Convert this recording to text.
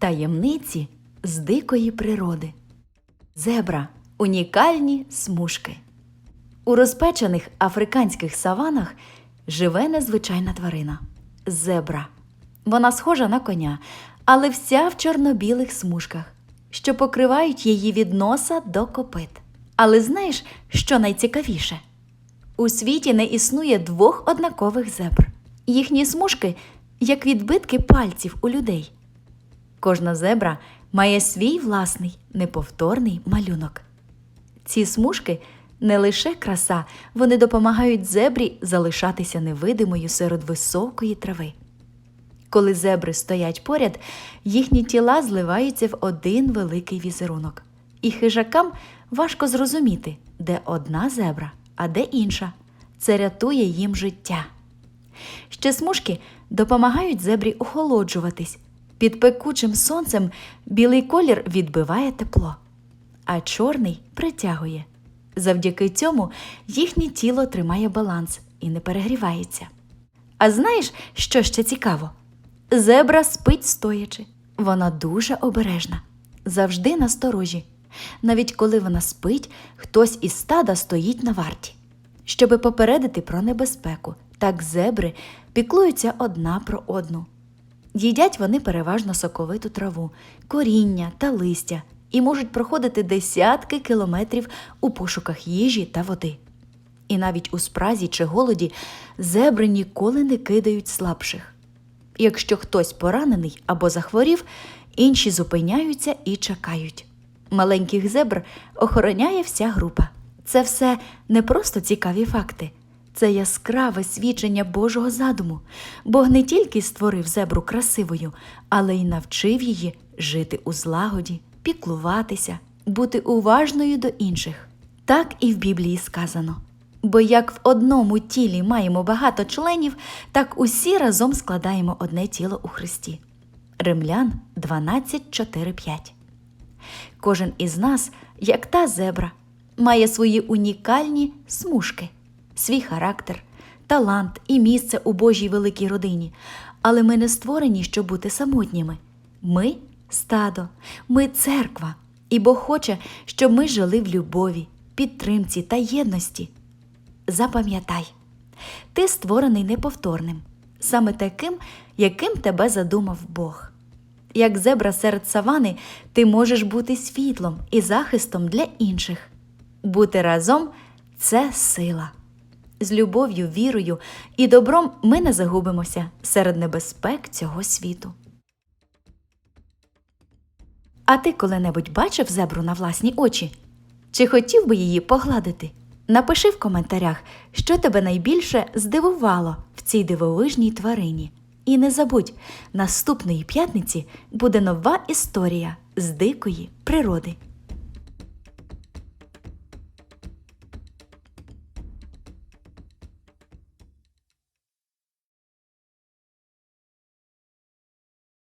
Таємниці з дикої природи. Зебра унікальні смужки. У розпечених африканських саванах живе незвичайна тварина зебра. Вона схожа на коня, але вся в чорно-білих смужках, що покривають її від носа до копит. Але знаєш, що найцікавіше? У світі не існує двох однакових зебр. Їхні смужки як відбитки пальців у людей. Кожна зебра має свій власний неповторний малюнок. Ці смужки не лише краса, вони допомагають зебрі залишатися невидимою серед високої трави. Коли зебри стоять поряд, їхні тіла зливаються в один великий візерунок, і хижакам важко зрозуміти, де одна зебра, а де інша. Це рятує їм життя. Ще смужки допомагають зебрі охолоджуватись. Під пекучим сонцем білий колір відбиває тепло, а чорний притягує. Завдяки цьому їхнє тіло тримає баланс і не перегрівається. А знаєш, що ще цікаво? Зебра спить стоячи. Вона дуже обережна, завжди насторожі. Навіть коли вона спить, хтось із стада стоїть на варті. Щоби попередити про небезпеку, так зебри піклуються одна про одну. Їдять вони переважно соковиту траву, коріння та листя і можуть проходити десятки кілометрів у пошуках їжі та води. І навіть у спразі чи голоді зебри ніколи не кидають слабших. Якщо хтось поранений або захворів, інші зупиняються і чекають. Маленьких зебр охороняє вся група. Це все не просто цікаві факти, це яскраве свідчення Божого задуму. Бог не тільки створив зебру красивою, але й навчив її жити у злагоді, піклуватися, бути уважною до інших. Так і в Біблії сказано. Бо як в одному тілі маємо багато членів, так усі разом складаємо одне тіло у Христі. Римлян 12.4.5 Кожен із нас, як та зебра, має свої унікальні смужки, свій характер, талант і місце у Божій великій родині. Але ми не створені, щоб бути самотніми. Ми стадо, ми церква, і Бог хоче, щоб ми жили в любові, підтримці та єдності. Запам'ятай, ти створений неповторним, саме таким, яким тебе задумав Бог. Як зебра серед савани, ти можеш бути світлом і захистом для інших. Бути разом це сила. З любов'ю, вірою і добром ми не загубимося серед небезпек цього світу. А ти коли-небудь бачив зебру на власні очі? Чи хотів би її погладити? Напиши в коментарях, що тебе найбільше здивувало в цій дивовижній тварині. І не забудь, наступної п'ятниці буде нова історія з дикої природи.